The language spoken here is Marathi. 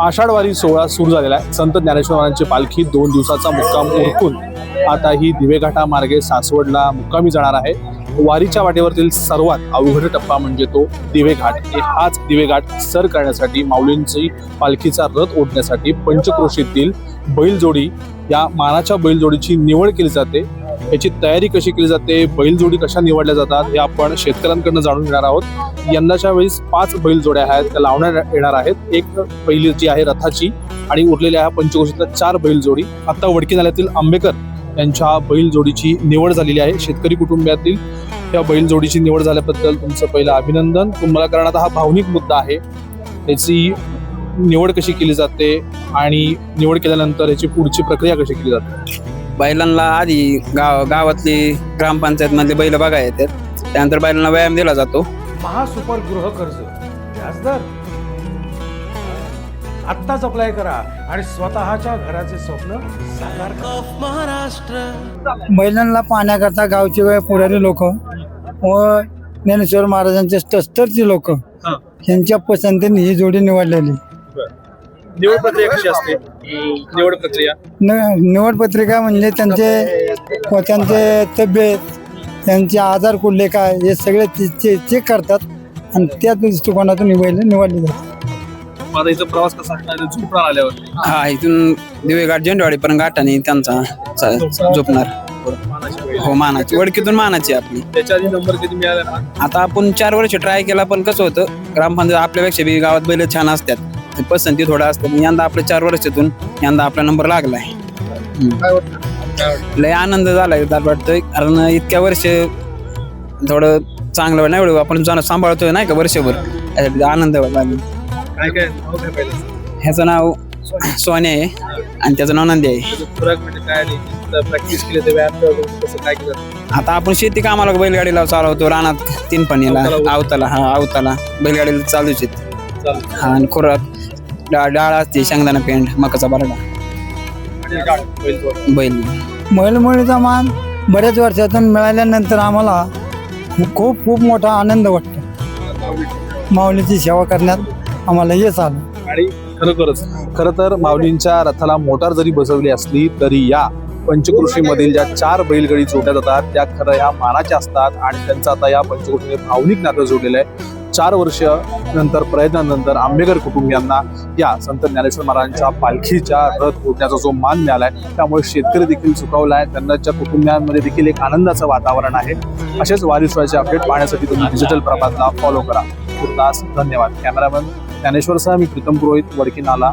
आषाढवारी सोहळा सुरू झालेला आहे. संत ज्ञानेश्वर महाराजांची पालखी दोन दिवसाचा मुक्काम उरकून आता ही दिवेघाटा मार्गे सासवडला मुक्कामी जाणार आहे. वारीच्या वाटेवरतील सर्वात अवघड टप्पा म्हणजे तो दिवेघाट. हे हाच दिवेघाट सर करण्यासाठी माऊलींची पालखीचा रथ ओढण्यासाठी पंचक्रोशीतील बैलजोडी या मानाच्या बैलजोडीची निवड केली जाते. याची तयारी कशी केली जाते? बैलजोडी कशा निवडल्या जातात? हे आपण शेतकऱ्यांकडनं जाणून घेणार आहोत. यंदाच्या वेळेस पाच बैलजोड्या आहेत. त्या लावण्यात येणार आहेत. एक पहिली जी आहे रथाची आणि उरलेल्या ह्या पंचकोशीतल्या चार बैलजोडी. आता वडकी नाल्यातील आंबेकर यांच्या बैलजोडीची निवड झालेली आहे. शेतकरी कुटुंबातील या बैलजोडीची निवड झाल्याबद्दल तुमचं पहिलं अभिनंदन. तुम्हाला कारण आता हा भावनिक मुद्दा आहे. त्याची निवड कशी केली जाते आणि निवड केल्यानंतर याची पुढची प्रक्रिया कशी केली जाते? बैलांना आधी गाव गावातली ग्रामपंचायत मधले बैल बघा येतात. त्यानंतर बैलांना व्यायाम दिला जातो. महासुपर गृह कर्ज. व्याजदर. आत्ताच अप्लाय करा आणि स्वतःच्या घराचे स्वप्न साकार करा. महिलांना पाहण्याकरता गावचे व पुढारी लोक व ज्ञानेश्वर महाराजांचे टस्टरची लोक यांच्या पसंतीने ही जोडी निवडलेली. निवड प्रक्रिया कशी असते? निवड प्रक्रिया. न निवड पत्रिका म्हणजे त्यांचे व त्यांचे तब्येत त्यांचे आजार कुठले काय हे सगळे चेक करतात आणि त्या दृष्टिकोनातून निवडले निवडले जातात माझा इथं प्रवास कसा असणार झोपणार आल्यावर. हा इथून दिवेघाट झेंडवाडीपर्यंत घाटाने त्यांचा चा- झोपणार. हो मानाची. वडकीतून मानाची आपली. त्याच्या आधी नंबर किती मिळाला ना? आता आपण चार वर्ष ट्राय केला पण कसं होतं ग्रामपंचायत आपल्यापेक्षा बी गावात बैल छान असतात. पसंती थोडं असतं. पण यंदा आपल्या चार वर्षातून यंदा आपला नंबर लागलाय. लय आनंद झालाय वाटतंय. कारण इतक्या वर्ष थोडं चांगलं नाही एवढं. आपण जाणं सांभाळतोय नाही का वर्षभर. त्यासाठी आनंद झाला काय काय नाव काय पाहिलं? ह्याचं नाव सोने आहे. आणि त्याचं नाव नंदी आहे. त्याचं खुराक म्हणजे काय प्रॅक्टिस केली ते व्यायाम वगैरे कसं काय केलं? आता आपण शेती कामाला बैलगाडीला चालवतो. रानात तीन पणीला आवताला हा आवताला बैलगाडीला चालूच आहेत. चालेल हा आणि खुराक डाळ डाळ असते शेंगदाणा पेंड मकाचा बरडा. बैल महिलमुळीचा मान बऱ्याच वर्षातून मिळाल्यानंतर आम्हाला खूप खूप मोठा आनंद वाटतो. माऊलीची सेवा करण्यात आम्हाला यश आलं. आणि खरोखरच खरं तर माऊलींच्या रथाला मोटार जरी बसवली असली तरी या पंचकृषीमधील ज्या चार बैलगाडी जोडल्या जातात त्या खरं या मानाच्या असतात आणि त्यांचं आता या पंचकृषीने भावनिक नातं जोडलेलं आहे. चार वर्ष नंतर प्रयत्नानंतर आंबेकर कुटुंबियांना या संत ज्ञानेश्वर महाराजांच्या पालखीच्या रथ ओढण्याचा जो मान मिळाला आहे त्यामुळे शेतकरी देखील सुखावला आहे. त्यांच्या कुटुंबियांमध्ये देखील एक आनंदाचं वातावरण आहे. असेच वारिसवाचे अपडेट पाहण्यासाठी तुम्ही डिजिटल प्रभातला फॉलो करा. धन्यवाद. कॅमेरामन ज्ञानेश्वर सह मी प्रीतम पुरोहित वडकी नाला